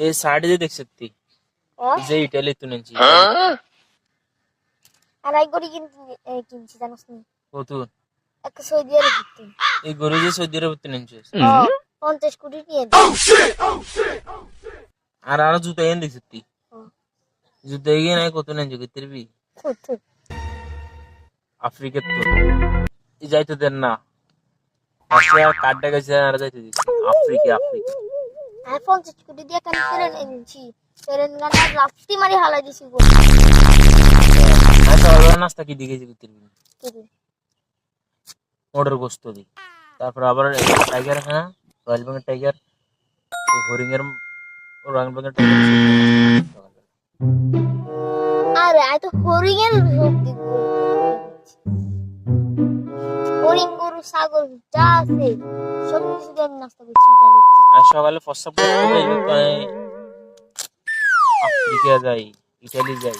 এই সাইডে যে দেখছিস তুই ও এই যে ইটালি তুই নিয়েছি আর এই গড়ি কিনছি এই কিনছি জানোস নি? কতুন একটা সৌদি আরব কিনছি এই গরু যে সৌদি আরব নিয়েছিস ও পঞ্চাশ কোটি নিয়ে দিই আর আরও জুতো এনে দেখছিস তুই ও, জুতো এগিয়ে নাই কত নিয়েছি করতে থু, থু। আফ্রিকার তো। এই যাইতে দেন না। রাশিয়া কার্ডটা গেছে আর যাইতে দিচ্ছি আফ্রিকা আফ্রিকা। পঞ্চাশ কোটি দিয়ে কেন ট্রেন এনেছি। ট্রেন গানা লাফটি মারি হালাই দিছি গো। নাস্তা কি দিকে করতে কিরে মোটর গোস্ত দি। তারপর আবার টাইগার হ্যাঁ রয়্যাল বেঙ্গল টাইগার এই হরিণের রয়্যাল বেঙ্গল টাইগার আরে আই তো হরিণের রূপ দিব। হরিণ গরু, ছাগল যা আছে, সব কিছু দিয়ে আমি নাস্তা করছি আর সকালে প্রস্তাব যাই, ইটালি যাই